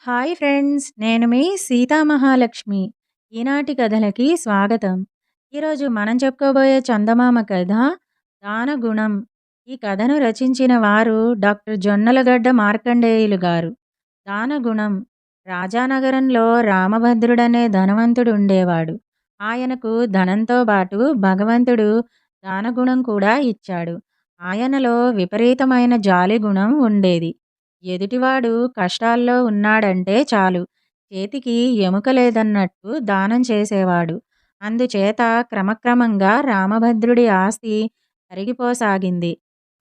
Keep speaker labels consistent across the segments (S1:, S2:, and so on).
S1: Hi friends నేను మీ సీతామహాలక్ష్మి. ఈనాటి కథలకి స్వాగతం. ఈరోజు మనం చెప్పుకోబోయే చందమామ కథ దానగుణం. ఈ కథను రచించిన వారు డాక్టర్ జొన్నలగడ్డ మార్కండేయులు గారు. దానగుణం. రాజానగరంలో రామభద్రుడనే ధనవంతుడు ఉండేవాడు. ఆయనకు ధనంతో పాటు భగవంతుడు దానగుణం కూడా ఇచ్చాడు. ఆయనలో విపరీతమైన జాలి గుణం ఉండేది. ఎదుటివాడు కష్టాల్లో ఉన్నాడంటే చాలు. చేతికి ఎముక లేదన్నట్టు దానం చేసేవాడు. అందుచేత క్రమక్రమంగా రామభద్రుడి ఆస్తి కరిగిపోసాగింది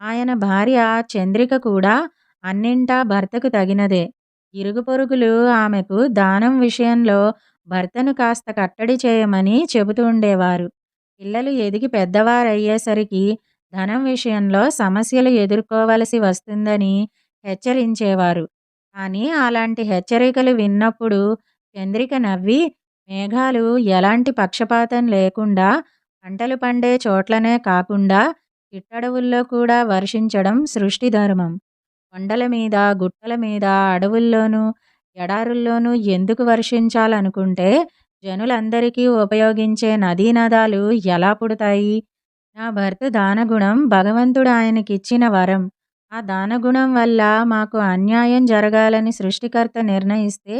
S1: ఆయన భార్య చంద్రిక కూడా అన్నింటా భర్తకు తగినదే. ఇరుగు పొరుగులు ఆమెకు దానం విషయంలో భర్తను కాస్త కట్టడి చేయమని చెబుతూ ఉండేవారు. పిల్లలు ఎదిగి పెద్దవారయ్యేసరికి ధనం విషయంలో సమస్యలు ఎదుర్కోవలసి వస్తుందని హెచ్చరించేవారు. కానీ అలాంటి హెచ్చరికలు విన్నప్పుడు చంద్రిక నవ్వి మేఘాలు ఎలాంటి పక్షపాతం లేకుండా పంటలు పండే చోట్లనే కాకుండా చిట్టడవుల్లో కూడా వర్షించడం సృష్టి ధర్మం. కొండల మీద గుట్టల మీద అడవుల్లోనూ ఎడారుల్లోనూ ఎందుకు వర్షించాలనుకుంటే జనులందరికీ ఉపయోగించే నదీనదాలు ఎలా పుడతాయి? నా భర్త దానగుణం భగవంతుడు ఆయనకిచ్చిన వరం. ఆ దానగుణం వల్ల మాకు అన్యాయం జరగాలని సృష్టికర్త నిర్ణయిస్తే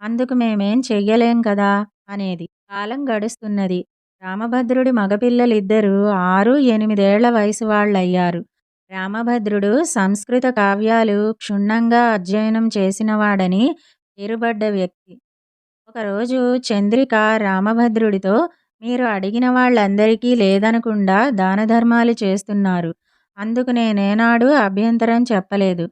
S1: అందుకు మేమేం చెయ్యలేం కదా అనేది కాలం గడుస్తున్నది. రామభద్రుడి మగపిల్లలిద్దరూ ఆరు ఎనిమిదేళ్ళ వయసు వాళ్ళయ్యారు. రామభద్రుడు సంస్కృత కావ్యాలు క్షుణ్ణంగా అధ్యయనం చేసినవాడని పేరుబడ్డ వ్యక్తి. ఒకరోజు చంద్రిక రామభద్రుడితో మీరు అడిగిన వాళ్ళందరికీ లేదనకుండా దానధర్మాలు చేస్తున్నారు. అందుకు నేనేనాడు అభ్యంతరం చెప్పలేదు.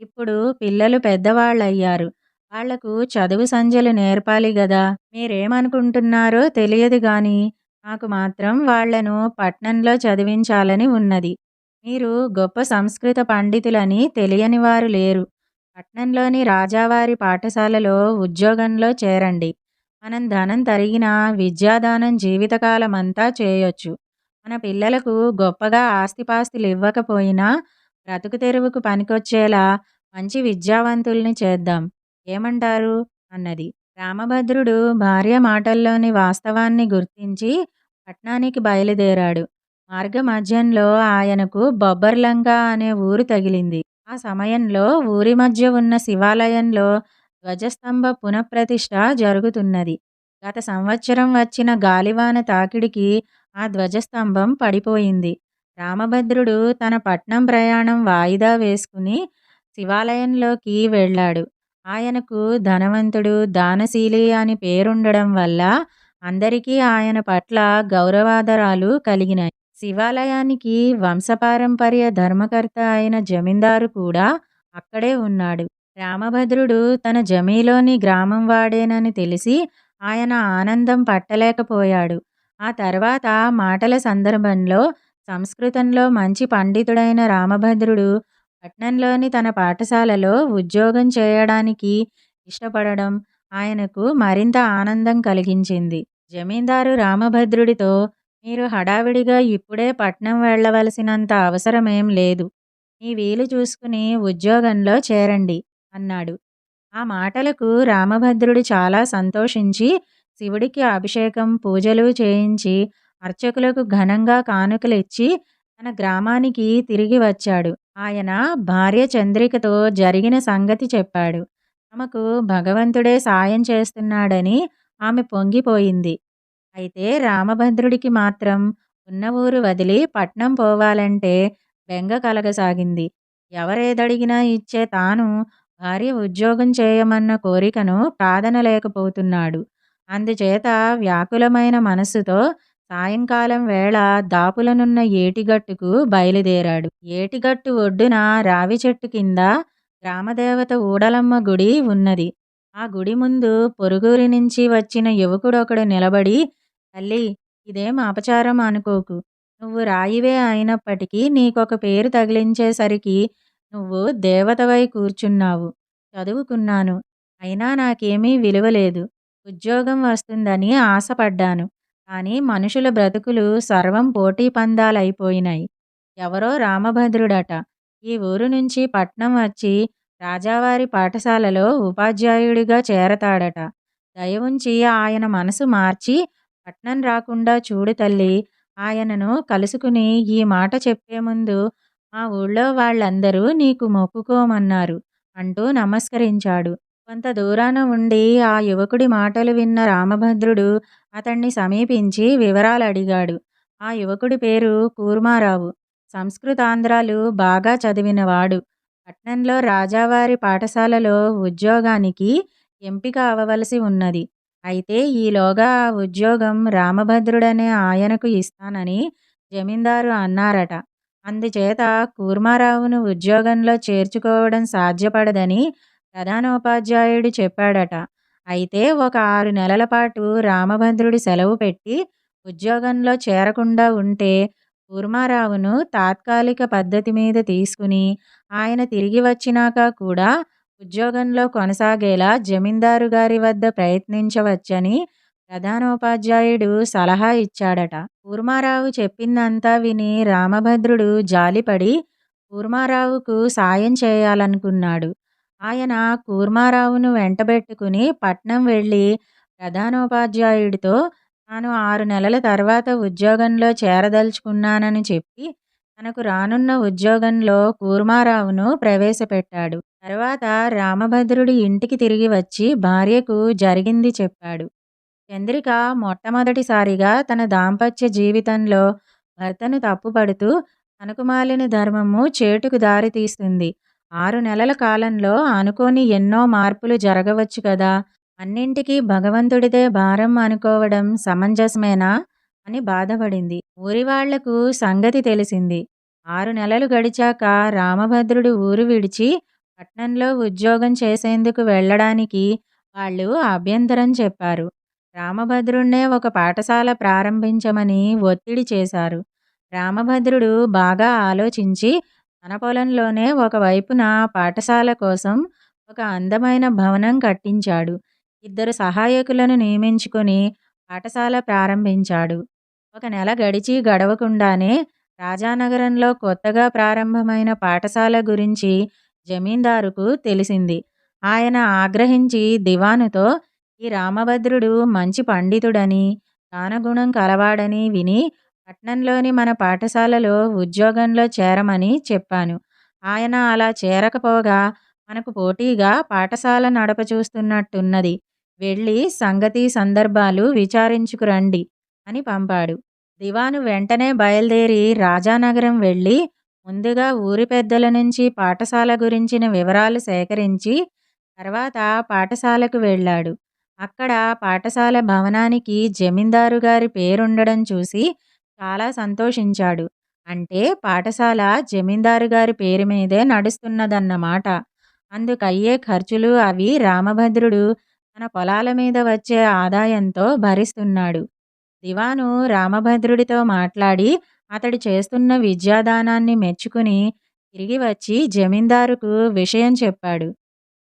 S1: ఇప్పుడు పిల్లలు పెద్దవాళ్ళయ్యారు. వాళ్ళకు చదువు సంధ్యలు నేర్పాలి గదా. మీరేమనుకుంటున్నారో తెలియదు గాని నాకు మాత్రం వాళ్ళను పట్నంలో చదివించాలని ఉన్నది. మీరు గొప్ప సంస్కృత పండితులని తెలియని వారు లేరు. పట్నంలోని రాజావారి పాఠశాలలో ఉద్యోగంలో చేరండి. మనం ధనం తరిగినా విద్యాదానం జీవితకాలమంతా చేయొచ్చు. మన పిల్లలకు గొప్పగా ఆస్తిపాస్తులు ఇవ్వకపోయినా బ్రతుకు తెరువుకు పనికొచ్చేలా మంచి విద్యావంతుల్ని చేద్దాం. ఏమంటారు? అన్నది. రామభద్రుడు భార్య మాటల్లోని వాస్తవాన్ని గుర్తించి పట్నానికి బయలుదేరాడు. మార్గ మధ్యంలో ఆయనకు బొబ్బర్లంక అనే ఊరు తగిలింది. ఆ సమయంలో ఊరి మధ్య ఉన్న శివాలయంలో ధ్వజస్తంభ పునఃప్రతిష్ఠ జరుగుతున్నది. గత సంవత్సరం వచ్చిన గాలివాన తాకిడికి ఆ ధ్వజస్తంభం పడిపోయింది. రామభద్రుడు తన పట్నం ప్రయాణం వాయిదా వేసుకుని శివాలయంలోకి వెళ్ళాడు. ఆయనకు ధనవంతుడు దానశీలి అని పేరుండడం వల్ల అందరికీ ఆయన పట్ల గౌరవాదరాలు కలిగినాయి. శివాలయానికి వంశపారంపర్య ధర్మకర్త అయిన జమీందారు కూడా అక్కడే ఉన్నాడు. రామభద్రుడు తన జమీలోని గ్రామం వాడేనని తెలిసి ఆయన ఆనందం పట్టలేకపోయాడు. ఆ తర్వాత మాటల సందర్భంలో సంస్కృతంలో మంచి పండితుడైన రామభద్రుడు పట్నంలోని తన పాఠశాలలో ఉద్యోగం చేయడానికి ఇష్టపడడం ఆయనకు మరింత ఆనందం కలిగించింది. జమీందారు రామభద్రుడితో మీరు హడావిడిగా ఇప్పుడే పట్నం వెళ్ళవలసినంత అవసరమేం లేదు. మీ వీలు చూసుకుని ఉద్యోగంలో చేరండి అన్నాడు. ఆ మాటలకు రామభద్రుడు చాలా సంతోషించి శివుడికి అభిషేకం పూజలు చేయించి అర్చకులకు ఘనంగా కానుకలు ఇచ్చి తన గ్రామానికి తిరిగి వచ్చాడు. ఆయన భార్య చంద్రికతో జరిగిన సంగతి చెప్పాడు. తమకు భగవంతుడే సాయం చేస్తున్నాడని ఆమె పొంగిపోయింది. అయితే రామభద్రుడికి మాత్రం ఉన్న ఊరు వదిలి పట్నం పోవాలంటే బెంగ కలగసాగింది. ఎవరేదడిగినా ఇచ్చే తాను భార్య ఉద్యోగం చేయమన్న కోరికను కాదనలేకపోతున్నాడు అందుచేత వ్యాకులమైన మనస్సుతో సాయంకాలం వేళ దాపులనున్న ఏటిగట్టుకు బయలుదేరాడు. ఏటిగట్టు ఒడ్డున రావి చెట్టు కింద గ్రామదేవత ఊడలమ్మ గుడి ఉన్నది. ఆ గుడి ముందు పొరుగురి నుంచి వచ్చిన యువకుడొకడు నిలబడి తల్లి ఇదేం అపచారం అనుకోకు. నువ్వు రాయివే అయినప్పటికీ నీకొక పేరు తగిలించేసరికి నువ్వు దేవతవై కూర్చున్నావు. చదువుకున్నాను. అయినా నాకేమీ విలువలేదు. ఉద్యోగం వస్తుందని ఆశపడ్డాను కానీ మనుషుల బ్రతుకులు సర్వం పోటీ పందాలైపోయినాయి ఎవరో రామభద్రుడట ఈ ఊరు నుంచి పట్నం వచ్చి రాజావారి పాఠశాలలో ఉపాధ్యాయుడిగా చేరతాడట. దయ ఉంచి ఆయన మనసు మార్చి పట్నం రాకుండా చూడు తల్లి. ఆయనను కలుసుకుని ఈ మాట చెప్పే ముందు మా ఊళ్ళో వాళ్ళందరూ నీకు మొక్కుకోమన్నారు అంటూ నమస్కరించాడు. కొంత దూరాన ఉండి ఆ యువకుడి మాటలు విన్న రామభద్రుడు అతణ్ణి సమీపించి వివరాలు అడిగాడు ఆ యువకుడి పేరు కూర్మారావు. సంస్కృతాంధ్రాలు బాగా చదివినవాడు. పట్నంలో రాజావారి పాఠశాలలో ఉద్యోగానికి ఎంపిక అవవలసి ఉన్నది. అయితే ఈలోగా ఆ ఉద్యోగం రామభద్రుడనే ఆయనకు ఇస్తానని జమీందారు అన్నారట. అందుచేత కూర్మారావును ఉద్యోగంలో చేర్చుకోవడం సాధ్యపడదని ప్రధానోపాధ్యాయుడు చెప్పాడట. అయితే ఒక ఆరు నెలల పాటు రామభద్రుడు సెలవు పెట్టి ఉద్యోగంలో చేరకుండా ఉంటే కూర్మారావును తాత్కాలిక పద్ధతి మీద తీసుకుని ఆయన తిరిగి వచ్చినాక కూడా ఉద్యోగంలో కొనసాగేలా జమీందారు గారి వద్ద ప్రయత్నించవచ్చని ప్రధానోపాధ్యాయుడు సలహా ఇచ్చాడట. కూర్మారావు చెప్పిందంతా విని రామభద్రుడు జాలిపడి కూర్మారావుకు సాయం చేయాలనుకున్నాడు. ఆయన కూర్మారావును వెంటబెట్టుకుని పట్నం వెళ్ళి ప్రధానోపాధ్యాయుడితో తాను ఆరు నెలల తర్వాత ఉద్యోగంలో చేరదలుచుకున్నానని చెప్పి తనకు రానున్న ఉద్యోగంలో కూర్మారావును ప్రవేశపెట్టాడు. తర్వాత రామభద్రుడి ఇంటికి తిరిగి వచ్చి భార్యకు జరిగింది చెప్పాడు. చంద్రిక మొట్టమొదటిసారిగా తన దాంపత్య జీవితంలో భర్తను తప్పుపడుతూ తనకు మాలిన ధర్మము చేటుకు దారితీస్తుంది ఆరు నెలల కాలంలో అనుకోని ఎన్నో మార్పులు జరగవచ్చు కదా! అన్నింటికీ భగవంతుడిదే భారం అనుకోవడం సమంజసమేనా? అని బాధపడింది. ఊరివాళ్ళకు సంగతి తెలిసింది. ఆరు నెలలు గడిచాక రామభద్రుడు ఊరు విడిచి పట్నంలో ఉద్యోగం చేసేందుకు వెళ్ళడానికి వాళ్ళు అభ్యంతరం చెప్పారు. రామభద్రుణ్ణే ఒక పాఠశాల ప్రారంభించమని ఒత్తిడి చేశారు. రామభద్రుడు బాగా ఆలోచించి తన పొలంలోనే ఒక వైపున పాఠశాల కోసం ఒక అందమైన భవనం కట్టించాడు. ఇద్దరు సహాయకులను నియమించుకొని పాఠశాల ప్రారంభించాడు. ఒక నెల గడిచి గడవకుండానే రాజానగరంలో కొత్తగా ప్రారంభమైన పాఠశాల గురించి జమీందారుకు తెలిసింది. ఆయన ఆగ్రహించి దివానుతో ఈ రామభద్రుడు మంచి పండితుడని, దానగుణం కలవాడని విని పట్నంలోని మన పాఠశాలలో ఉద్యోగంలో చేరమని చెప్పాను. ఆయన అలా చేరకపోగా మనకు పోటీగా పాఠశాల నడపచూస్తున్నట్టున్నది. వెళ్ళి సంగతి సందర్భాలు విచారించుకురండి అని పంపాడు. దివాను వెంటనే బయలుదేరి రాజానగరం వెళ్ళి ముందుగా ఊరి పెద్దల నుంచి పాఠశాల గురించిన వివరాలు సేకరించి తర్వాత పాఠశాలకు వెళ్ళాడు. అక్కడ పాఠశాల భవనానికి జమీందారు గారి పేరుండడం చూసి చాలా సంతోషించాడు. అంటే పాఠశాల జమీందారు గారి పేరు మీదే నడుస్తున్నదన్నమాట. అందుకయ్యే ఖర్చులు అవి రామభద్రుడు తన పొలాల మీద వచ్చే ఆదాయంతో భరిస్తున్నాడు. దివాను రామభద్రుడితో మాట్లాడి అతడు చేస్తున్న విద్యాదానాన్ని మెచ్చుకుని తిరిగి వచ్చి జమీందారుకు విషయం చెప్పాడు.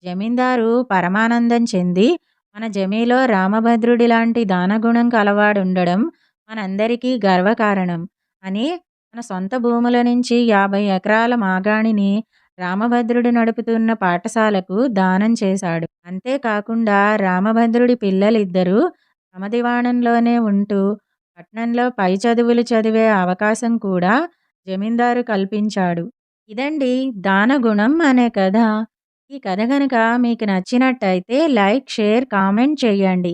S1: జమీందారు పరమానందం చెంది మన జమీలో రామభద్రుడిలాంటి దానగుణం కలవాడుండడం మనందరికీ గర్వకారణం అని తన సొంత భూముల నుంచి యాభై ఎకరాల మాగాణిని రామభద్రుడు నడుపుతున్న పాఠశాలకు దానం చేశాడు. అంతేకాకుండా రామభద్రుడి పిల్లలిద్దరూ తమ దివాణంలోనే ఉంటూ పట్నంలో పై చదువులు చదివే అవకాశం కూడా జమీందారు కల్పించాడు. ఇదండి దానగుణం అనే కథ. ఈ కథ కనుక మీకు నచ్చినట్టయితే లైక్, షేర్, కామెంట్ చేయండి.